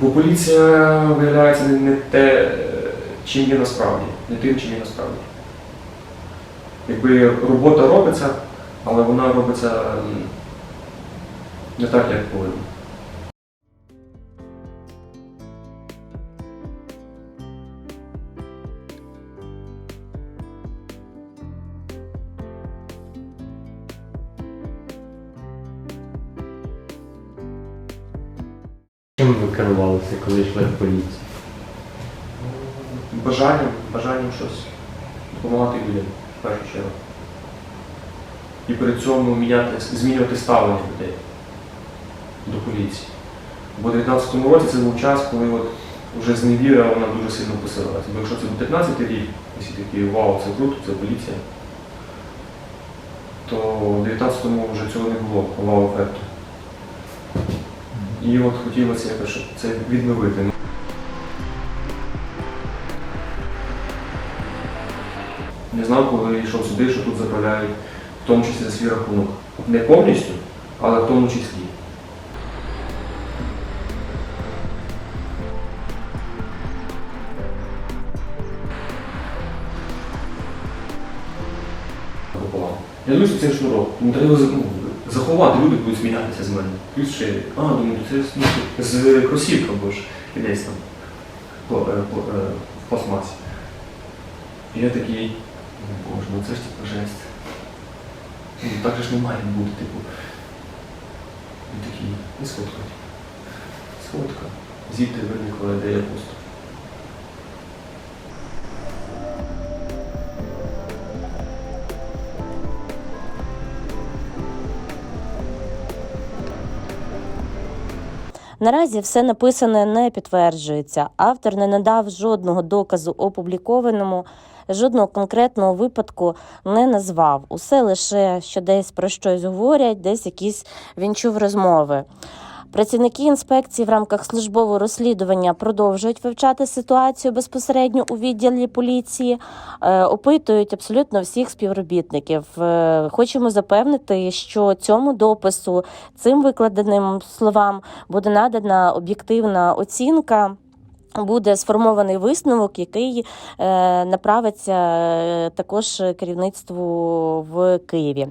Бо поліція виявляється не, те, чим є насправді, не тим, чим є насправді. Якби робота робиться, але вона робиться не так, як повинна. Чим ви керувалися, коли йшли в поліцію? Бажанням, бажанням щось допомагати людям в першу чергу. І при цьому міняти, змінювати ставлення людей до поліції. Бо в 19-му році це був час, коли от вже зневіра вона дуже сильно посилилася. Бо якщо це був 15 рік, і всі такі вау, це круто, це поліція, то в 19-му вже цього не було вау-ефекту. І от хотілося якось щоб це відновити. Не знав, коли йшов сюди, що тут заправляють, в тому числі за свій рахунок. Не повністю, але в тому числі. Я дивлюся цей шнурок. Ну, треба за- ну, заховати, люди будуть сміятися з мене. Плюс ще, а, думаю, це ну, з кросівка, бо ж десь там по, е, по, е, в пластмасі. І я такий, «О, боже, ну це ж типу жесть. Ну, так же ж не має бути, типу. І такий, і сфоткать. Сфотка. Звідти виникла ідея просто. Наразі все написане не підтверджується. Автор не надав жодного доказу опублікованому, жодного конкретного випадку не назвав. Усе лише що десь про щось говорять, десь якісь він чув розмови. Працівники інспекції в рамках службового розслідування продовжують вивчати ситуацію безпосередньо у відділі поліції, е, опитують абсолютно всіх співробітників. Е, Хочемо запевнити, що цьому допису, цим викладеним словам буде надана об'єктивна оцінка. Буде сформований висновок, який е, направиться також керівництву в Києві.